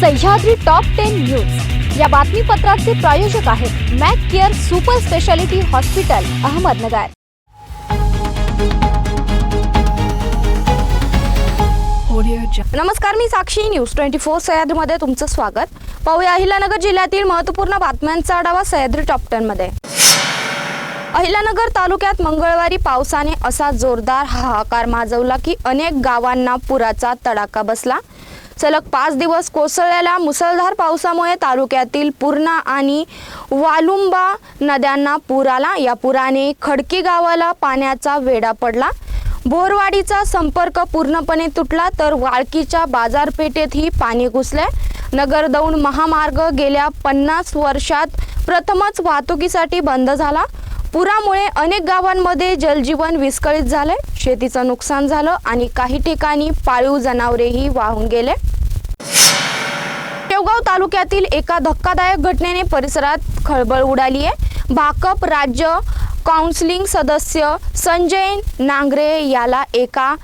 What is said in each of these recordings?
Sahyadri top ten news या बातमीपत्राचे प्रायोजक आहेत Mac care super speciality hospital Ahmednagar. नमस्कार मी साक्षी. न्यूज ट्वेंटी फोर सह्याद्रीमध्ये तुमचं स्वागत. पाहूया अहिल्यानगर जिल्ह्यातील महत्त्वपूर्ण बातम्यांचा आढावा सह्याद्री टॉप टेन मध्ये. अहिल्यानगर तालुक्यात मंगळवारी पावसाने असा जोरदार हाहाकार माजवला की अनेक गावांना पुराचा तडाखा बसला. सलग पाच दिवस कोसळलेल्या मुसळधार पावसामुळे तालुक्यातील पूर्णा आणि वालुंबा नद्यांना पूर आला. या पुराने खडकी गावाला पाण्याचा वेढा पडला. बोरवाडीचा संपर्क पूर्णपणे तुटला तर वाळकीच्या बाजारपेठेतही पाणी घुसले. नगर दौंड महामार्ग गेल्या पन्नास वर्षात प्रथमच वाहतुकीसाठी बंद झाला. पुरामुळे अनेक गावांमध्ये जलजीवन विस्कळीत झाले. शेतीचं नुकसान झालं आणि काही ठिकाणी पाळीव जनावरेही वाहून गेले. शेवगाव तालुक्यातील एका धक्कादायक घटनेने परिसरात खळबळ उडाली आहे. भाकप राज्य काउन्सिलिंग सदस्य संजय नांगरे याला एका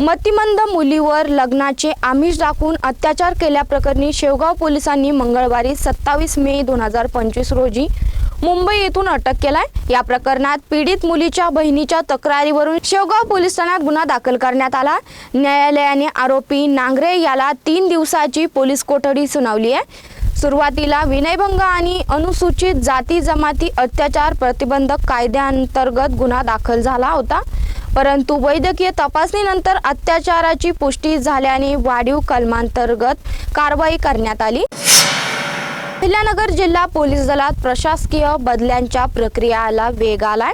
मतिमंद मुलीवर लग्नाचे आमिष दाखवून अत्याचार केल्याप्रकरणी शेवगाव पोलिसांनी मंगळवारी सत्तावीस मे दोन हजार पंचवीस रोजी मुंबई येथून अटक केलाय. या प्रकरणात पीडित मुलीच्या बहिणीच्या तक्रारीवरून शेवगाव पोलीस ठाण्यात गुन्हा दाखल करण्यात आला. न्यायालयाने आरोपी नांगरे याला तीन दिवसाची पोलीस कोठडी सुनावली आहे. सुरुवातीला विनयभंग आणि अनुसूचित जाती जमाती अत्याचार प्रतिबंधक कायद्याअंतर्गत गुन्हा दाखल झाला होता. परंतु वैद्यकीय तपासणीनंतर अत्याचाराची पुष्टी झाल्याने वाढीव कलमांतर्गत कारवाई करण्यात आली. अहिल्यानगर जिल्हा पोलीस दलात प्रशासकीय बदल्यांच्या प्रक्रियाला वेग आलाय.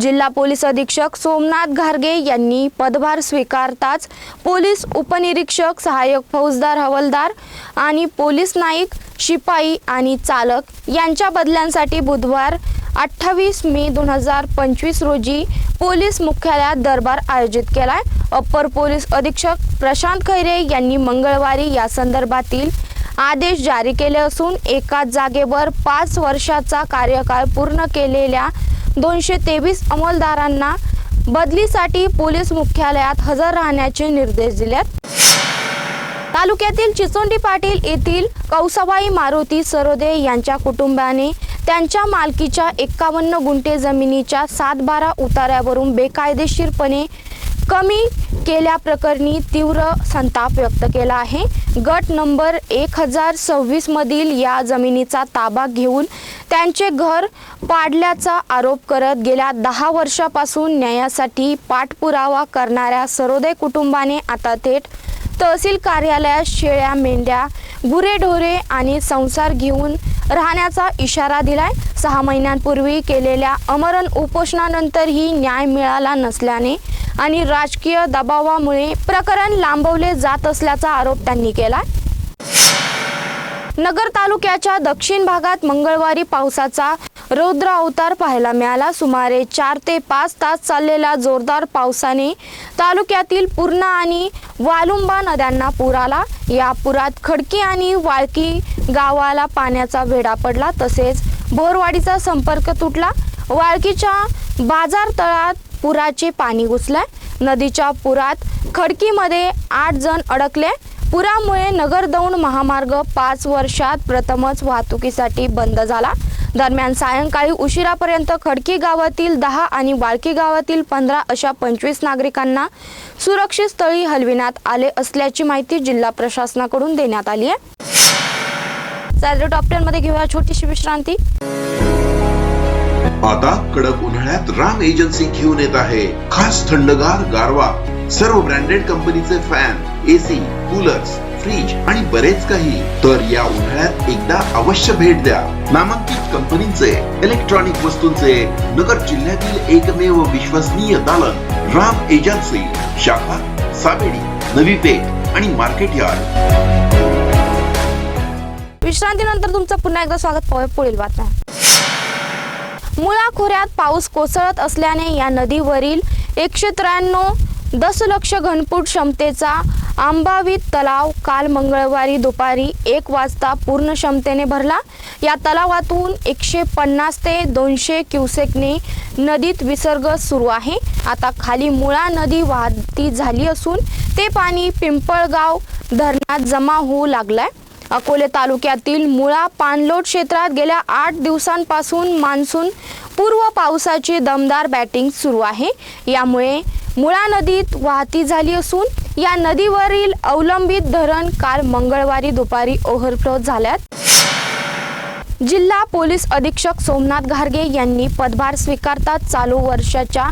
जिल्हा पोलीस अधीक्षक सोमनाथ घारगे यांनी पदभार स्वीकारताच पोलीस उपनिरीक्षक सहाय्यक फौजदार हवलदार आणि पोलीस नाईक शिपाई आणि चालक यांच्या बदल्यांसाठी बुधवार अठ्ठावीस मे दोन हजार पंचवीस रोजी पोलीस मुख्यालयात दरबार आयोजित केलाय. अप्पर पोलीस अधीक्षक प्रशांत खैरे यांनी मंगळवारी या संदर्भातील आदेश जारी केले असून एकाच जागेवर पाच वर्षाचा कार्यकाळ पूर्ण केलेल्या दोनशे तेवीस अंमलदारांना बदलीसाठी पोलीस मुख्यालयात हजर राहण्याचे निर्देश दिलेत. तालुक्यातील चिचोंडी पाटील येथील कौसाबाई मारुती सरोदे यांच्या कुटुंबाने त्यांच्या मालकीच्या एक्कावन्न गुंठे जमिनीच्या सात बारा उतार्यावरून बेकायदेशीरपणे कमी केल्याप्रकरणी तीव्र संताप व्यक्त केला आहे. गट नंबर एक हजार सव्वीस मधील या जमिनीचा ताबा घेऊन त्यांचे घर पाडल्याचा आरोप करत गेल्या दहा वर्षापासून न्यायासाठी पाठपुरावा करणाऱ्या सरोदय कुटुंबाने आता थेट तहसील कार्यालयात शेळ्या मेंढ्या गुरेढोरे आणि संसार घेऊन राहण्याचा इशारा दिलाय. सहा महिन्यांपूर्वी केलेल्या अमरण उपोषणानंतरही न्याय मिळाला नसल्याने आणि राजकीय दबावामुळे प्रकरण लांबवले जात असल्याचा आरोप त्यांनी केलाय. नगर तालुक्याच्या दक्षिण भागात मंगळवारी पावसाचा रौद्र अवतार पाहायला मिळाला. सुमारे चार ते पाच तास चाललेल्या जोरदार पावसाने तालुक्यातील पूर्णा आणि वालुंबा नद्यांना पूर आला. या पुरात खडकी आणि वाळकी गावाला पाण्याचा वेढा पडला. तसेच बोरवाडीचा संपर्क तुटला. वाळकीच्या बाजार तळात पुराचे पाणी घुसले. नदीच्या पुरात खडकीमध्ये आठ जण अडकले. पुरामुळे नगर दौंड महामार्ग पाच वर्षात प्रथमच वाहतुकीसाठी बंद झाला. दरम्यान सायंकाळी उशिरापर्यंत खडकी गावातील दहा आणि वाळकी गावातील पंधरा अशा पंचवीस नागरिकांना सुरक्षित स्थळी हलविण्यात आले असल्याची माहिती जिल्हा प्रशासनाकडून देण्यात आली आहे. सॅलरी टॉप टेन मध्ये घेऊया छोटीशी विश्रांती. आता कडक उन्हाळ्यात राम एजन्सी घेऊन येत आहे. खास थंडगार गारवा. सर्व ब्रँडेड कंपनीचे फॅन एसी कूलर्स फ्रीज आणि बरेच काही. तर या उन्हाळ्यात एकदा अवश्य भेट द्या. नामांकित कंपनीचे इलेक्ट्रॉनिक वस्तूंचे नगर जिल्ह्यातील एकमेव विश्वसनीय दालन राम एजन्सी शाखा साबेडी नवी पेठ आणि मार्केट यार्ड. विश्रांतीनंतर तुमचं पुन्हा एकदा स्वागत. पाहूया पुढील बातम्या. मुळा खोऱ्यात पाऊस कोसळत असल्याने या नदीवरील एकशे त्र्याण्णव दशलक्ष घनफूट क्षमतेचा आंबावीत तलाव काल मंगळवारी दुपारी एक वाजता पूर्ण क्षमतेने भरला. या तलावातून एकशे पन्नास ते दोनशे क्युसेकने नदीत विसर्ग सुरू आहे. आता खाली मुळा नदी वाहती झाली असून ते पाणी पिंपळगाव धरणात जमा होऊ लागलंय. अकोले तालुक्यातील मुळा पाणलोट क्षेत्रात गेल्या आठ दिवसांपासून मान्सून पूर्व पावसाची दमदार बॅटिंग सुरू आहे. यामुळे मुळा नदीत वाहती झाली असून या नदीवरील अवलंबित धरण काल मंगळवारी दुपारी ओव्हरफ्लो झाल्यात. जिल्हा पोलीस अधीक्षक सोमनाथ घारगे यांनी पदभार स्वीकारताच चालू वर्षाच्या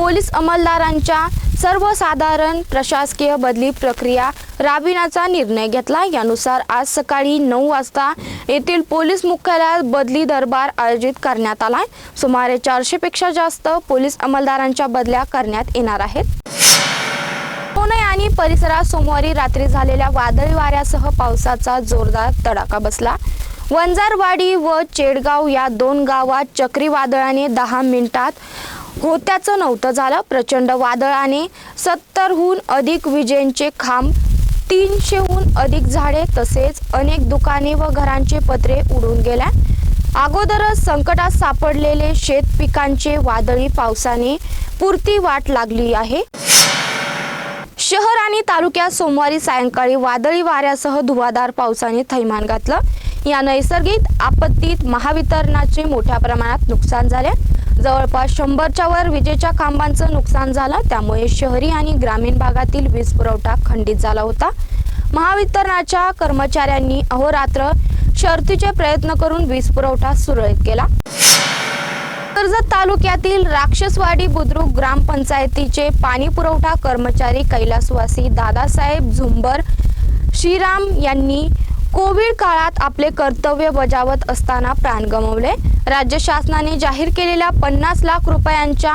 पोलीस अंमलदारांच्या सर्वसाधारण प्रशासकीय बदली प्रक्रिया राबविण्याचा निर्णय घेतला. यानुसार आज सकाळी नऊ वाजता येथील पोलीस मुख्यालयात बदली दरबार आयोजित करण्यात आला सुमारे चारशेपेक्षा जास्त पोलीस अंमलदारांच्या बदल्या करण्यात येणार आहेत. पुणे आणि परिसरात सोमवारी रात्री झालेल्या वादळी वाऱ्यासह पावसाचा जोरदार तडाखा बसला. वंजारवाडी व चेडगाव या दोन गावात चक्रीवादळाने दहा मिनिटात होत्याचं नव्हतं झालं. प्रचंड वादळाने सत्तरहून अधिक विजेंचे खांब तीनशेहून अधिक झाडे तसेच अनेक दुकाने व घरांचे पत्रे उडून गेल्या. अगोदरच संकटात सापडलेले शेत पिकांचे वादळी पावसाने पुरती वाट लागली आहे. शहर आणि तालुक्यात सोमवारी सायंकाळी वादळी वाऱ्यासह धुवाधार पावसाने थैमान घातलं या नैसर्गिक आपत्तीत महावितरणाचे मोठ्या प्रमाणात नुकसान झाले. जवळपास शंभरच्या वर विजेच्या खांबांचं नुकसान झालं. त्यामुळे शहरी आणि ग्रामीण भागातील वीज पुरवठा खंडित झाला होता. महावितरणाच्या कर्मचाऱ्यांनी अहोरात्र शर्तीचे प्रयत्न करून वीज पुरवठा सुरळीत केला. कर्जत तालुक्यातील राक्षसवाडी बुद्रुक ग्रामपंचायतीचे पाणी पुरवठा कर्मचारी कैलासवासी दादासाहेब झुंबर श्रीराम यांनी कोविड काळात आपले कर्तव्य बजावत असताना प्राण गमावले. राज्य शासनाने जाहीर केलेल्या पन्नास लाख रुपयांच्या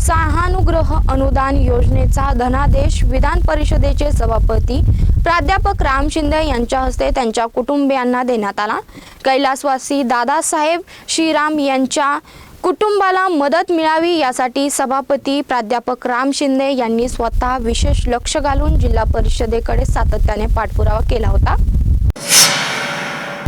सहानुग्रह अनुदान योजनेचा धनादेश विधान परिषदेचे सभापती प्राध्यापक राम शिंदे यांच्या हस्ते त्यांच्या कुटुंबियांना देण्यात आला. कैलासवासी दादासाहेब श्रीराम यांच्या कुटुंबाला मदत मिळावी यासाठी सभापती प्राध्यापक राम शिंदे यांनी स्वतः विशेष लक्ष घालून जिल्हा परिषदेकडे सातत्याने पाठपुरावा केला होता.